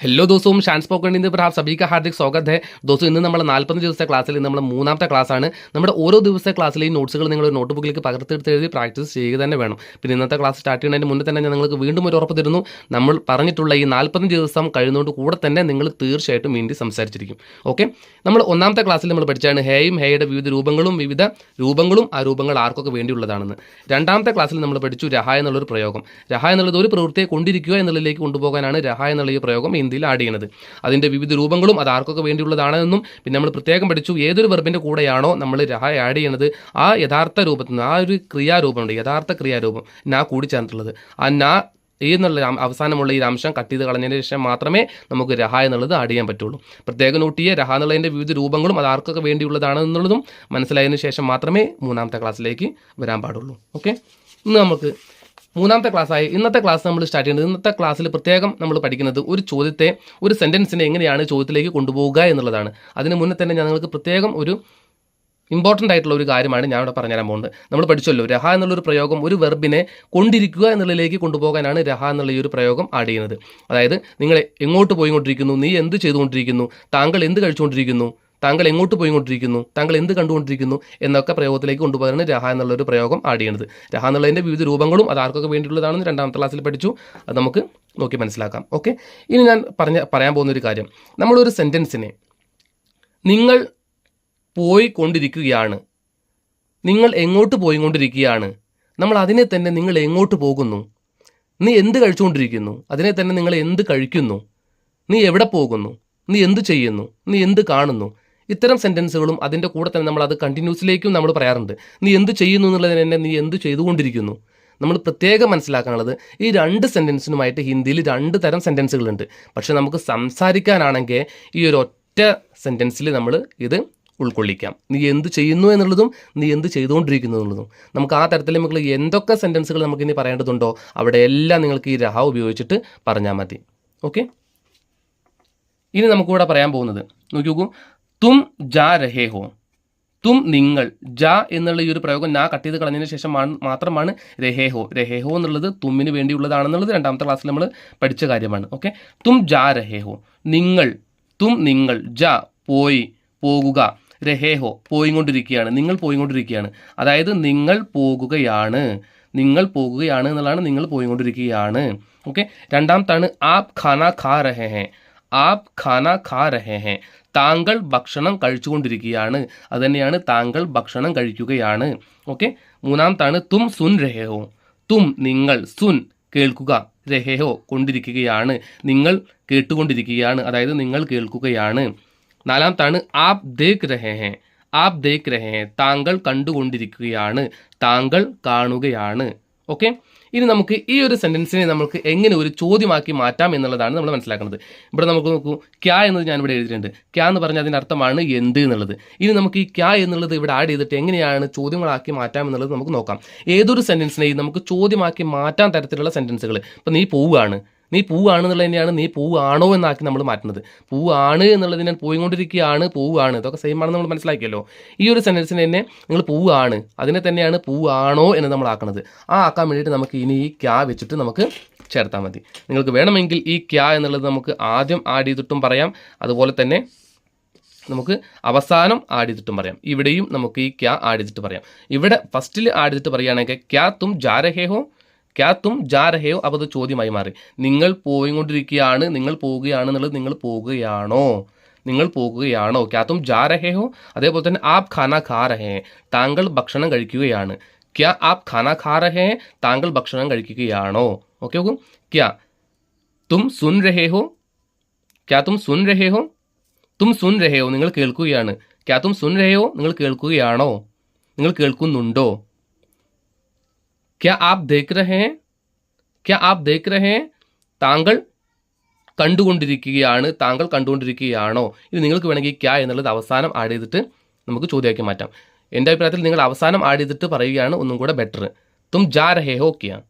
Hello ദിവസവും ഷാൻസ് spoken ഇന്ന് പ്രഹാർ സബിക്ക് ഹാർദിക് സ്വാഗത് ഹെ. ദിവസം ഇന്ന് നമ്മൾ നാൽപ്പത്തഞ്ച് ദിവസത്തെ ക്ലാസ്സിൽ നമ്മൾ മൂന്നാമത്തെ ക്ലാസ് ആണ് നമ്മുടെ ഓരോ ദിവസത്തെ ക്ലാസ്സിൽ ഈ നോട്ട്സുകൾ നിങ്ങൾ നോട്ട് ബുക്കിലേക്ക് പകർത്തെടുത്ത് എഴുതി പ്രാക്ടീസ് ചെയ്യുക തന്നെ വേണം. പിന്നെ ഇന്നത്തെ ക്ലാസ് സ്റ്റാർട്ട് ചെയ്യുന്നതിന് മുന്നേ തന്നെ ഞാൻ നിങ്ങൾക്ക് വീണ്ടും ഒരു ഉറപ്പ് തരുന്നു. നമ്മൾ പറഞ്ഞിട്ടുള്ള ഈ നാൽപ്പത്തഞ്ച് ദിവസം കഴിയുന്നതുകൊണ്ട് കൂടെ തന്നെ നിങ്ങൾ തീർച്ചയായിട്ടും വേണ്ടി സംസാരിച്ചിരിക്കും. ഓക്കെ നമ്മൾ ഒന്നാമത്തെ ക്ലാസ്സിൽ നമ്മൾ പഠിച്ചാണ് ഹേയും ഹേയുടെ വിവിധ രൂപങ്ങളും വിവിധ രൂപങ്ങളും ആ രൂപങ്ങൾ ആർക്കൊക്കെ വേണ്ടിയുള്ളതാണെന്ന്. രണ്ടാമത്തെ ക്ലാസ്സിൽ നമ്മൾ പഠിച്ചു രഹ എന്നുള്ളൊരു പ്രയോഗം. രഹ എന്നുള്ളത് ഒരു പ്രവൃത്തിയെ കൊണ്ടിരിക്കുക എന്നുള്ളതിലേക്ക് കൊണ്ടുപോകാനാണ് രഹ എന്നുള്ള ഈ പ്രയോഗം. ഹിന്ദിയിൽ ആഡ് ചെയ്യുന്നത് അതിന്റെ വിവിധ രൂപങ്ങളും അത് ആർക്കൊക്കെ വേണ്ടിയുള്ളതാണെന്നും പിന്നെ നമ്മൾ പ്രത്യേകം പഠിച്ചു ഏതൊരു വെർബിന്റെ കൂടെയാണോ നമ്മൾ രഹ ആഡ് ചെയ്യുന്നത് ആ യഥാർത്ഥ രൂപത്തിൽ നിന്ന് ആ ഒരു ക്രിയാരൂപമുണ്ട് യഥാർത്ഥ ക്രിയാരൂപം നാ കൂടി ചേർന്നിട്ടുള്ളത്. ആ നാ ഈ എന്നുള്ള അവസാനമുള്ള ഈ അംശം കട്ട് ചെയ്ത് കളഞ്ഞതിന് ശേഷം മാത്രമേ നമുക്ക് രഹ എന്നുള്ളത് ആഡ് ചെയ്യാൻ പറ്റുള്ളൂ. പ്രത്യേക നോട്ടിയെ രഹ എന്നുള്ളതിന്റെ വിവിധ രൂപങ്ങളും അത് ആർക്കൊക്കെ വേണ്ടിയുള്ളതാണ് എന്നുള്ളതും മനസ്സിലായതിനു ശേഷം മാത്രമേ മൂന്നാമത്തെ ക്ലാസ്സിലേക്ക് വരാൻ പാടുള്ളൂ. ഓക്കെ ഇന്ന് നമുക്ക് മൂന്നാമത്തെ ക്ലാസ്സായി ഇന്നത്തെ ക്ലാസ് നമ്മൾ സ്റ്റാർട്ട് ചെയ്യുന്നത് ഇന്നത്തെ ക്ലാസ്സിൽ പ്രത്യേകം നമ്മൾ പഠിക്കുന്നത് ഒരു ചോദ്യത്തെ ഒരു സെന്റൻസിനെ എങ്ങനെയാണ് ചോദ്യത്തിലേക്ക് കൊണ്ടുപോകുക എന്നുള്ളതാണ്. അതിന് മുന്നേ തന്നെ ഞങ്ങൾക്ക് പ്രത്യേകം ഒരു ഇമ്പോർട്ടന്റ് ആയിട്ടുള്ള ഒരു കാര്യമാണ് ഞാൻ ഇവിടെ പറഞ്ഞുതരാൻ പോകുന്നത്. നമ്മൾ പഠിച്ചല്ലോ രഹ എന്നുള്ളൊരു പ്രയോഗം ഒരു വെർബിനെ കൊണ്ടിരിക്കുക എന്നുള്ളതിലേക്ക് കൊണ്ടുപോകാനാണ് രഹ എന്നുള്ള ഈ ഒരു പ്രയോഗം ആഡ് ചെയ്യുന്നത്. അതായത് നിങ്ങൾ എങ്ങോട്ട് പോയിക്കൊണ്ടിരിക്കുന്നു നീ എന്ത് ചെയ്തുകൊണ്ടിരിക്കുന്നു താങ്കൾ എന്ത് കഴിച്ചുകൊണ്ടിരിക്കുന്നു താങ്കൾ എങ്ങോട്ട് പോയിക്കൊണ്ടിരിക്കുന്നു? താങ്കൾ എന്ത് കണ്ടുകൊണ്ടിരിക്കുന്നു? എന്നൊക്കെ പ്രയോഗത്തിലേക്ക് കൊണ്ടുപോകാനാണ് രഹ എന്നുള്ളൊരു പ്രയോഗം ആഡ് ചെയ്യുന്നത് രഹ എന്നുള്ളതിന്റെ വിവിധ രൂപങ്ങളും അത് ആർക്കൊക്കെ വേണ്ടിയിട്ടുള്ളതാണെന്ന് രണ്ടാമത്തെ ക്ലാസ്സിൽ പഠിച്ചു. അത് നമുക്ക് നോക്കി മനസ്സിലാക്കാം. ഓക്കെ? ഇനി ഞാൻ പറഞ്ഞ പറയാൻ പോകുന്ന ഒരു കാര്യം. നമ്മളൊരു സെന്റൻസിനെ നിങ്ങൾ പോയിക്കൊണ്ടിരിക്കുകയാണ്. നിങ്ങൾ എങ്ങോട്ട് പോയിക്കൊണ്ടിരിക്കുകയാണ്? നമ്മൾ അതിനെ തന്നെ നിങ്ങൾ എങ്ങോട്ട് പോകുന്നു? നീ എന്ത് കഴിച്ചുകൊണ്ടിരിക്കുന്നു? അതിനെ തന്നെ നിങ്ങൾ എന്ത് കഴിക്കുന്നു? നീ എവിടെ പോകുന്നു? നീ എന്ത് ചെയ്യുന്നു? നീ എന്ത് കാണുന്നു? ഇത്തരം സെന്റൻസുകളും അതിന്റെ കൂടെ തന്നെ നമ്മൾ അത് കണ്ടിന്യൂസിലേക്കും നമ്മൾ പറയാറുണ്ട്. നീ എന്ത് ചെയ്യുന്നു എന്നുള്ളതിന് തന്നെ നീ എന്ത് ചെയ്തുകൊണ്ടിരിക്കുന്നു? നമ്മൾ പ്രത്യേകം മനസ്സിലാക്കാനുള്ളത് ഈ രണ്ട് സെന്റൻസിനുമായിട്ട് ഹിന്ദിയിൽ രണ്ട് തരം സെന്റൻസുകളുണ്ട് പക്ഷെ നമുക്ക് സംസാരിക്കാനാണെങ്കിൽ ഈ ഒരു ഒറ്റ സെന്റൻസിൽ നമ്മൾ ഇത് ഉൾക്കൊള്ളിക്കാം. നീ എന്ത് ചെയ്യുന്നു എന്നുള്ളതും നീ എന്ത് ചെയ്തുകൊണ്ടിരിക്കുന്നു എന്നുള്ളതും. നമുക്ക് ആ തരത്തിൽ നമുക്ക് എന്തൊക്കെ സെന്റൻസുകൾ നമുക്ക് ഇനി പറയേണ്ടതുണ്ടോ അവിടെ എല്ലാം നിങ്ങൾക്ക് ഈ രഹ ഉപയോഗിച്ചിട്ട് പറഞ്ഞാൽ മതി. ഓക്കെ ഇനി നമുക്കിവിടെ പറയാൻ പോകുന്നത്. നോക്കി നോക്കൂ തും ജാ രഹേ ഹോ. തും നിങ്ങൾ ജ എന്നുള്ള ഈ ഒരു പ്രയോഗം നാ കട്ട് ചെയ്ത് കളഞ്ഞതിന് ശേഷം രഹേ ഹോ. രഹേ ഹോ എന്നുള്ളത് തുമ്മിന് വേണ്ടിയുള്ളതാണെന്നുള്ളത് രണ്ടാമത്തെ ക്ലാസ്സിൽ നമ്മൾ പഠിച്ച കാര്യമാണ്. ഓക്കെ തും ജാ രഹേഹോ നിങ്ങൾ തും നിങ്ങൾ ജ പോയി പോകുക. രഹേഹോ പോയിക്കൊണ്ടിരിക്കുകയാണ്. നിങ്ങൾ പോയിക്കൊണ്ടിരിക്കുകയാണ്. അതായത് നിങ്ങൾ പോകുകയാണ്. നിങ്ങൾ പോകുകയാണ് എന്നുള്ളതാണ് നിങ്ങൾ പോയിക്കൊണ്ടിരിക്കുകയാണ്. ഓക്കെ രണ്ടാമത്താണ് ആപ് ഖാന ഖാ രഹേ ഹേ. ആപ് ഖാന ഖാ രഹേ ഹേ. താങ്കൾ ഭക്ഷണം കഴിച്ചുകൊണ്ടിരിക്കുകയാണ്. അതുതന്നെയാണ് താങ്കൾ ഭക്ഷണം കഴിക്കുകയാണ്. ഓക്കെ? മൂന്നാമത്താണ് തും സുൻ രഹേഹോ. തും നിങ്ങൾ സുൻ കേൾക്കുക രഹേഹോ കൊണ്ടിരിക്കുകയാണ്. നിങ്ങൾ കേട്ടുകൊണ്ടിരിക്കുകയാണ്. അതായത് നിങ്ങൾ കേൾക്കുകയാണ്. നാലാമത്താണ് ആപ് ദേഖ് രഹേ ആപ് ദേഖ് രഹേ താങ്കൾ കണ്ടുകൊണ്ടിരിക്കുകയാണ്. താങ്കൾ കാണുകയാണ്. ഓക്കെ? ഇനി നമുക്ക് ഈ ഒരു സെന്റൻസിനെ നമുക്ക് എങ്ങനെ ഒരു ചോദ്യമാക്കി മാറ്റാം എന്നുള്ളതാണ് നമ്മൾ മനസ്സിലാക്കുന്നത്. ഇവിടെ നമുക്ക് നോക്കൂ ക്യാ എന്നത് ഞാൻ ഇവിടെ എഴുതിയിട്ടുണ്ട്. ക്യാ എന്ന് പറഞ്ഞാൽ അതിന്റെ അർത്ഥമാണ് എന്ത് എന്നുള്ളത്. ഇനി നമുക്ക് ഈ ക്യാ എന്നുള്ളത് ഇവിടെ ആഡ് ചെയ്തിട്ട് എങ്ങനെയാണ് ചോദ്യങ്ങളാക്കി മാറ്റാം എന്നുള്ളത് നമുക്ക് നോക്കാം. ഏതൊരു സെന്റൻസിനെയും നമുക്ക് ചോദ്യമാക്കി മാറ്റാൻ തരത്തിലുള്ള സെന്റൻസുകൾ ഇപ്പം നീ പോവുകയാണ്. നീ പൂവാണെന്നുള്ളത് തന്നെയാണ് നീ പൂവാണോ എന്നാക്കി നമ്മൾ മാറ്റുന്നത്. പൂവാണ് എന്നുള്ളത് ഞാൻ പോയിക്കൊണ്ടിരിക്കുകയാണ് പൂവാണ്. ഇതൊക്കെ സെയിം ആണെന്ന് നമ്മൾ മനസ്സിലാക്കിയല്ലോ. ഈ ഒരു സെന്റൻസിന് തന്നെ നിങ്ങൾ പൂവാണ്. അതിനെ തന്നെയാണ് പൂവാണോ എന്ന് നമ്മൾ ആക്കുന്നത് ആ ആക്കാൻ വേണ്ടിയിട്ട് നമുക്ക് ഇനി ഈ ക്യാ വെച്ചിട്ട് നമുക്ക് ചേർത്താൽ മതി. നിങ്ങൾക്ക് വേണമെങ്കിൽ ഈ ക്യാ എന്നുള്ളത് നമുക്ക് ആദ്യം ആഡ് ചെയ്തിട്ടും പറയാം. അതുപോലെ തന്നെ നമുക്ക് അവസാനം ആഡ് ചെയ്തിട്ടും പറയാം. ഇവിടെയും നമുക്ക് ഈ ക്യാ ആഡ് ചെയ്തിട്ട് പറയാം. ഇവിടെ ഫസ്റ്റിൽ ആഡ് ചെയ്തിട്ട് പറയുകയാണെങ്കിൽ ക്യാ തും ജാരഹേഹോ ക്യാ തും ജാ രഹയോ ഹോ അപ്പോൾ അത് ചോദ്യമായി മാറി. നിങ്ങൾ പോയിക്കൊണ്ടിരിക്കുകയാണ് നിങ്ങൾ പോവുകയാണ് എന്നുള്ളത് നിങ്ങൾ പോവുകയാണോ നിങ്ങൾ പോകുകയാണോ? ക്യാ തും ജാ രഹേ ഹോ അതേപോലെ തന്നെ ആപ് ഖാന ഖാ രഹേ ഹേ. താങ്കൾ ഭക്ഷണം കഴിക്കുകയാണ്. ക്യാ ആപ് ഖാന ഖാ രഹേ ഹേ? താങ്കൾ ഭക്ഷണം കഴിക്കുകയാണോ? ഓക്കെ ഓക്കും ക്യാ തും സുൻ രഹേ ഹോ ക്യാ തും സുൻ രഹേ ഹോ തും സുൻ രഹയോ നിങ്ങൾ കേൾക്കുകയാണ്. ക്യാ തും സുൻ രഹയോ നിങ്ങൾ കേൾക്കുകയാണോ? നിങ്ങൾ കേൾക്കുന്നുണ്ടോ? ക്യാ आप देख रहे हैं? क्या आप देख रहे हैं? താങ്കൾ കണ്ടുകൊണ്ടിരിക്കുകയാണ്. താങ്കൾ കണ്ടുകൊണ്ടിരിക്കുകയാണോ? ഇത് നിങ്ങൾക്ക് വേണമെങ്കിൽ ക്യാ എന്നുള്ളത് അവസാനം ആഡ് ചെയ്തിട്ട് നമുക്ക് ചോദ്യമാക്കി മാറ്റാം. എന്റെ അഭിപ്രായത്തിൽ നിങ്ങൾ അവസാനം ആഡ് ചെയ്തിട്ട് പറയുകയാണ് ഒന്നും കൂടെ ബെറ്റർ തും ജാ രഹേ ഹോ ക്യാ?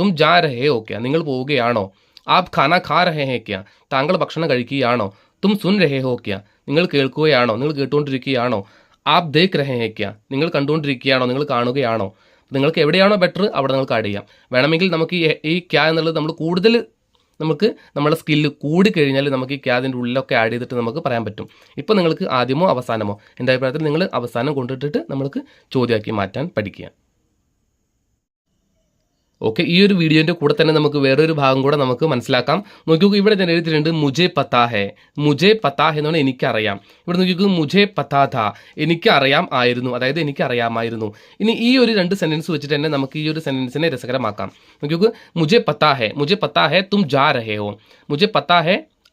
തും ജാ രഹേ ഹോ ക്യാ? നിങ്ങൾ പോവുകയാണോ? ആപ് ഖാന ഖാ രഹേ ഹേ ക്യാ? താങ്കൾ ഭക്ഷണം കഴിക്കുകയാണോ? തും സുൻ രഹേ ഹോ ക്യാ? നിങ്ങൾ കേൾക്കുകയാണോ? നിങ്ങൾ കേട്ടുകൊണ്ടിരിക്കുകയാണോ? ആപ് ദേഖ് രഹേ ഹേ ക്യാ? നിങ്ങൾ കണ്ടുകൊണ്ടിരിക്കുകയാണോ? നിങ്ങൾ കാണുകയാണോ? നിങ്ങൾക്ക് എവിടെയാണോ ബെറ്റർ അവിടെ നിങ്ങൾക്ക് ആഡ് ചെയ്യാം. വേണമെങ്കിൽ നമുക്ക് ഈ ക്യാ എന്നുള്ളത് നമ്മൾ കൂടുതൽ നമുക്ക് നമ്മുടെ സ്കില്ല് കൂടിക്കഴിഞ്ഞാൽ നമുക്ക് ഈ ക്യാതിന്റെ ഉള്ളിലൊക്കെ ആഡ് ചെയ്തിട്ട് നമുക്ക് പറയാൻ പറ്റും. ഇപ്പോൾ നിങ്ങൾക്ക് ആദ്യമോ അവസാനമോ? എന്റെ അഭിപ്രായത്തിൽ നിങ്ങൾ അവസാനം കൊണ്ടിട്ടിട്ട് നമ്മൾക്ക് ചോദ്യമാക്കി മാറ്റാൻ പഠിക്കുക. ഓക്കെ ഈ ഒരു വീഡിയോന്റെ കൂടെ തന്നെ നമുക്ക് വേറൊരു ഭാഗം കൂടെ നമുക്ക് മനസ്സിലാക്കാം. നോക്കിയോക്ക് ഇവിടെ ഞാൻ എഴുതിയിട്ടുണ്ട് മുജെ പത്താ ഹെ മുജെ പത്താ ഹെ എനിക്കറിയാം. ഇവിടെ നോക്കിയോക്ക് മുജെ പത്താ ഥ എനിക്കറിയാം ആയിരുന്നു. അതായത് എനിക്കറിയാമായിരുന്നു. ഇനി ഈ ഒരു രണ്ട് സെന്റൻസ് വെച്ചിട്ട് തന്നെ നമുക്ക് ഈ ഒരു സെന്റൻസിനെ രസകരമാക്കാം. നോക്കിയോക്ക് മുജെ പത്താ ഹെ മുജെ പത്താ തും ജാ രഹേ ഹോ. മുജെ പത്താ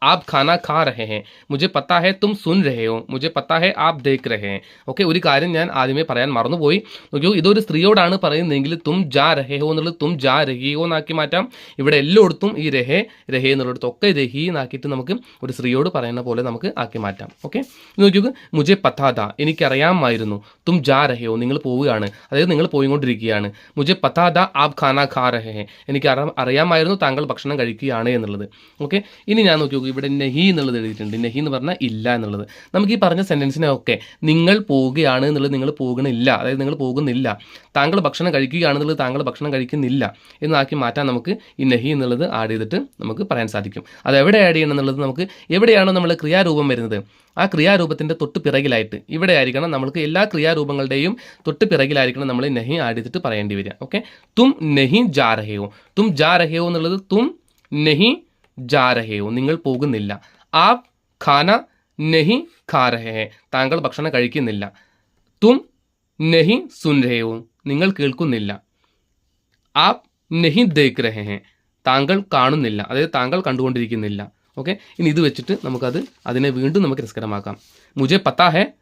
आप खाना खा रहे हैं मुझे पता है तुम सुन रहे हो मुझे पता है आप देख रहे हैं ഓക്കെ ഒരു കാര്യം ഞാൻ ആദ്യമേ പറയാൻ മറന്നുപോയി നോക്കിയോ ഇതൊരു സ്ത്രീയോടാണ് പറയുന്നതെങ്കിൽ തും ജാ രഹേ ഹോ എന്നുള്ളത് തും ജാ രഹിയോ എന്നാക്കി മാറ്റാം ഇവിടെ എല്ലായിടത്തും ഈ രഹേ രഹേ എന്നുള്ളിടത്തൊക്കെ രഹി എന്നാക്കിയിട്ട് നമുക്ക് ഒരു സ്ത്രീയോട് പറയുന്ന പോലെ നമുക്ക് ആക്കി മാറ്റാം ഓക്കെ നോക്കിയോ മുജെ പത്താത എനിക്കറിയാമായിരുന്നു തും ജാ രഹയോ നിങ്ങൾ പോവുകയാണ് അതായത് നിങ്ങൾ പോയിക്കൊണ്ടിരിക്കുകയാണ് മുജെ പത്താത ആപ് ഖാന ഖാ രഹേ ഹെ എനിക്ക് അറി- അറിയാമായിരുന്നു താങ്കൾ ഭക്ഷണം കഴിക്കുകയാണ് എന്നുള്ളത് ഓക്കെ ഇനി ഞാൻ നോക്കി നോക്കൂ ഇവിടെ നെഹി എന്നുള്ളത് എഴുതിയിട്ടുണ്ട്. നെഹി എന്ന് പറഞ്ഞാൽ ഇല്ല എന്നുള്ളത്. നമുക്ക് ഈ പറഞ്ഞ സെന്റൻസിനെ ഒക്കെ നിങ്ങൾ പോവുകയാണ് എന്നുള്ളത് നിങ്ങൾ പോകുന്നില്ല. അതായത് നിങ്ങൾ പോകുന്നില്ല. താങ്കൾ ഭക്ഷണം കഴിക്കുകയാണെന്നുള്ളത് താങ്കൾ ഭക്ഷണം കഴിക്കുന്നില്ല എന്നാക്കി മാറ്റാൻ നമുക്ക് ഈ നെഹി എന്നുള്ളത് ആഡ് ചെയ്തിട്ട് നമുക്ക് പറയാൻ സാധിക്കും. അത് എവിടെ ആഡ് ചെയ്യണം എന്നുള്ളത് നമുക്ക് എവിടെയാണോ നമ്മൾ ക്രിയാരൂപം വരുന്നത്. ആ ക്രിയാരൂപത്തിന്റെ തൊട്ട് പിറകിലായിട്ട് ഇവിടെ ആയിരിക്കണം നമ്മൾക്ക് എല്ലാ ക്രിയാരൂപങ്ങളുടെയും തൊട്ട് പിറകിലായിരിക്കണം നമ്മൾ നെഹി ആഡ് ചെയ്തിട്ട് പറയേണ്ടി വരിക. ഓക്കെ തും നെഹി ജാ രഹയോ തും ജാ രഹയോ എന്നുള്ളത് തും നെഹി ജാ രഹയോ നിങ്ങൾ പോകുന്നില്ല. ആപ് ഖാന നെഹി ഖാ രഹേ താങ്കൾ ഭക്ഷണം കഴിക്കുന്നില്ല. തും നെഹി സുൻ നിങ്ങൾ കേൾക്കുന്നില്ല. ആപ് നെഹി ദേഖ് രഹേ താങ്കൾ കാണുന്നില്ല. അതായത് താങ്കൾ കണ്ടുകൊണ്ടിരിക്കുന്നില്ല. ഓക്കെ? ഇനി ഇത് വെച്ചിട്ട് നമുക്കത് അതിനെ വീണ്ടും നമുക്ക് രസകരമാക്കാം മുജെ പത്താ ഹെ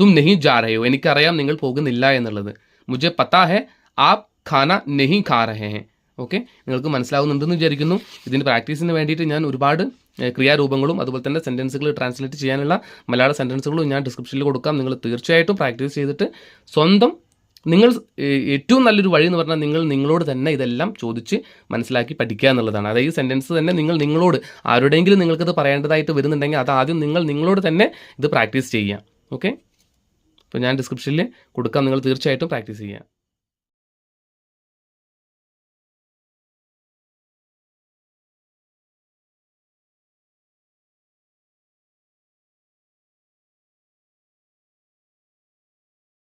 തും നെഹി ജാ രഹയോ എനിക്കറിയാം നിങ്ങൾ പോകുന്നില്ല എന്നുള്ളത്. മുജെ പത്താ ഹെ ആപ് ഖാന നെഹി ഖാ രഹേ ഹെ ഓക്കെ? നിങ്ങൾക്ക് മനസ്സിലാവുന്നുണ്ടെന്ന് വിചാരിക്കുന്നു. ഇതിന്റെ പ്രാക്ടീസിന് വേണ്ടിയിട്ട് ഞാൻ ഒരുപാട് ക്രിയാരൂപങ്ങളും അതുപോലെ തന്നെ സെന്റൻസുകൾ ട്രാൻസ്ലേറ്റ് ചെയ്യാനുള്ള മലയാള സെന്റൻസുകളും ഞാൻ ഡിസ്ക്രിപ്ഷനിൽ കൊടുക്കാം. നിങ്ങൾ തീർച്ചയായിട്ടും പ്രാക്ടീസ് ചെയ്തിട്ട് സ്വന്തം നിങ്ങൾ ഏറ്റവും നല്ലൊരു വഴി എന്ന് പറഞ്ഞാൽ നിങ്ങൾ നിങ്ങളോട് തന്നെ ഇതെല്ലാം ചോദിച്ച് മനസ്സിലാക്കി പഠിക്കുക എന്നുള്ളതാണ്. അതായത് ഈ സെന്റൻസ് തന്നെ നിങ്ങൾ നിങ്ങളോട് ആരുടെയെങ്കിലും നിങ്ങൾക്കത് പറയേണ്ടതായിട്ട് വരുന്നുണ്ടെങ്കിൽ അത് ആദ്യം നിങ്ങൾ നിങ്ങളോട് തന്നെ ഇത് പ്രാക്ടീസ് ചെയ്യുക. ഓക്കെ? അപ്പോൾ ഞാൻ ഡിസ്ക്രിപ്ഷനിൽ കൊടുക്കാം. നിങ്ങൾ തീർച്ചയായിട്ടും പ്രാക്ടീസ് ചെയ്യുക.